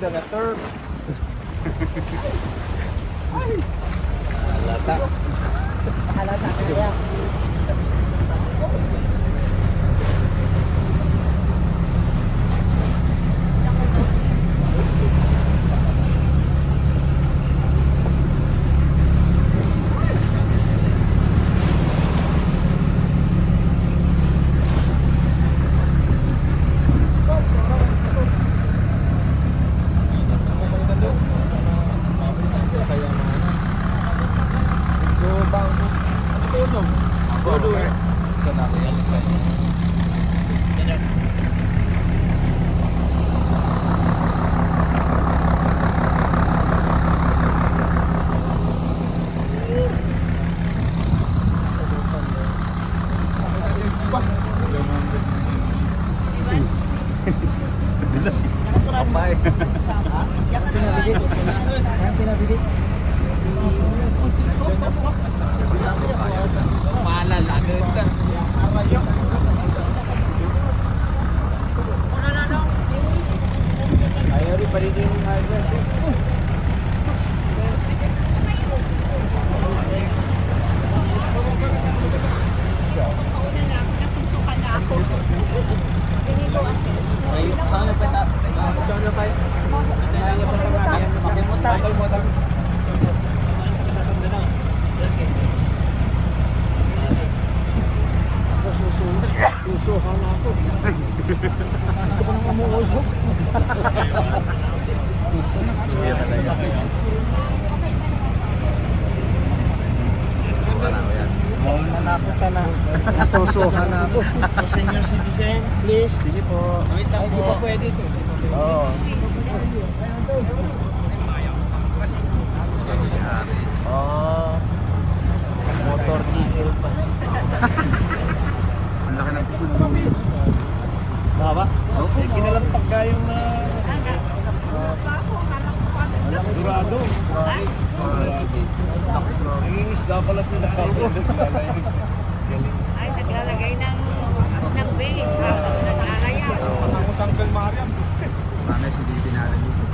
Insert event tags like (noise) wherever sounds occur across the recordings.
Sorry, the na-serve. Halata. Halata kaya. Dulas eh. Papay. Pinabili. Yan pinabili. Mahal agad ka. Ayaw rin pa rin yung Susuhan na ako. Gusto ko nang umuusok. Iya talaga. Nanakot ka na. Nasusuhan na ako. Senior citizen, Please. Sige po. Wait lang Hindi pa pwede. Oo. Oh. Motor vehicle pa. (laughs) Ang laki ng pising. Tama? Okay, kinalampag ka yung na... Durado. Nangingisda pala sila. Ay, naglalagay ng ng bait. Habang nag-aaraya. Ang Sangkal Mariam. Sana si Didi natin dito.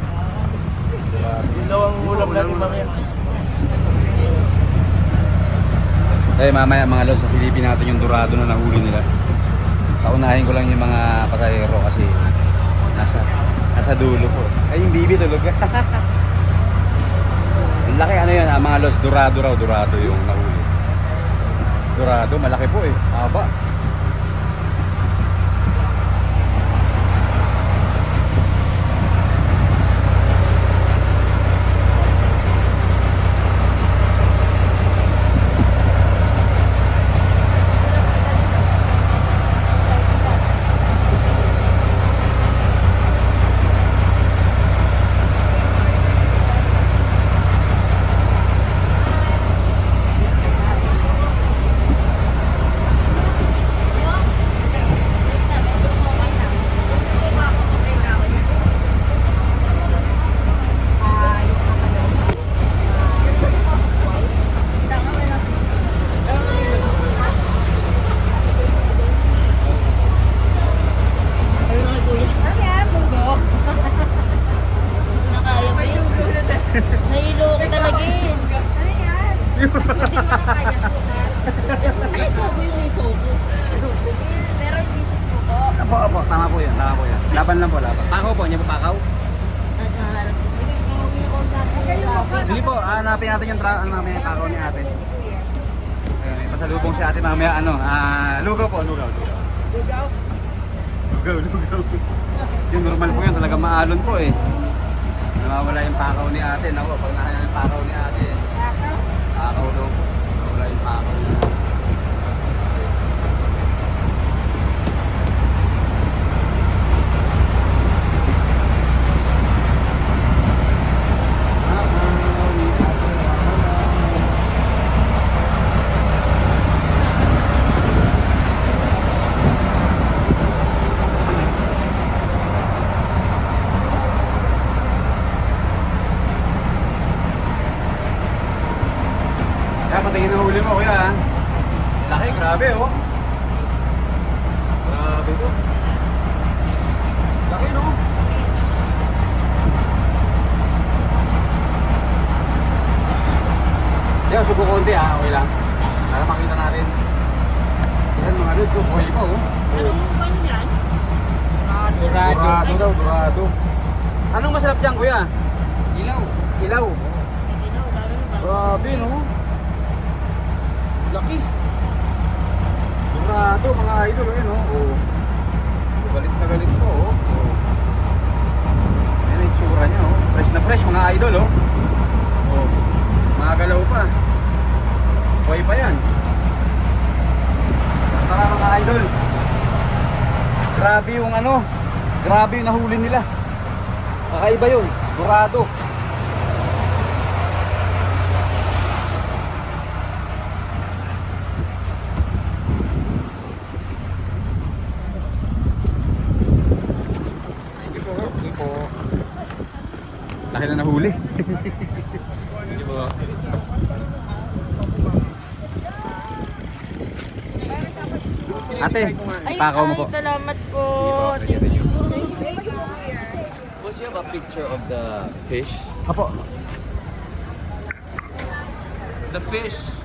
Yun daw ang ulam natin mamaya. Eh mamaya mga lods, sasilipin natin yung durado na nahuli nila. Paunahin ko lang yung mga pasahero kasi nasa nasa dulo po. Ay yung bibi tulog. (laughs) Laki ano yan, ah, mga lods, durado raw, durado yung nahuli. Durado, malaki po eh. Haba. Ano yan, munggo? Nakaya mo yun. Nahilo ko talaga eh. Ano yan? Hindi makakaya sukat. Ay, togo yung itogo. Pero hindi sa suko. Apo, apo, tama po yan, tama po yan. Laban lang po, laban. Pakaw po, niya po pakaw. Ko. Hindi po, hanapin natin yung tra- ano, mamaya yung pakaw ni ate. Ayun, may pasalubong si ate mamaya ano, ah, lugaw po, lugaw. Lugaw? Lugaw, lugaw. Yung normal po yun, talaga maalon po eh. Nawawala yung pakaw ni ate. Naku, pag nakaya yung pakaw ni ate. Pakaw daw po. Nawawala yung pakaw niya. Grabe oh. Grabe to. Laki no? Yan, subo konti ah, okay lang. Para makita natin. Yan mga dudes, so buhay pa oh. Anong ano yan? Durado daw, durado. Anong masarap dyan kuya? Ilaw. Ilaw. Grabe no? Laki. Durado mga idol eh no? Oh. Galit na galit po oh. oh. Yan ang itsura niya oh. Fresh na fresh mga idol oh. Oh. Mga galaw pa. Buhay pa yan. Tara mga idol. Grabe yung ano. Grabe yung nahuli nila. Kakaiba yun. Dorado. Thank you po. Thank you po. Laki na nahuli. Thank you po. Ate, pakaw mo po. salamat po. Thank you. What's you have a picture of the fish? Apo. The fish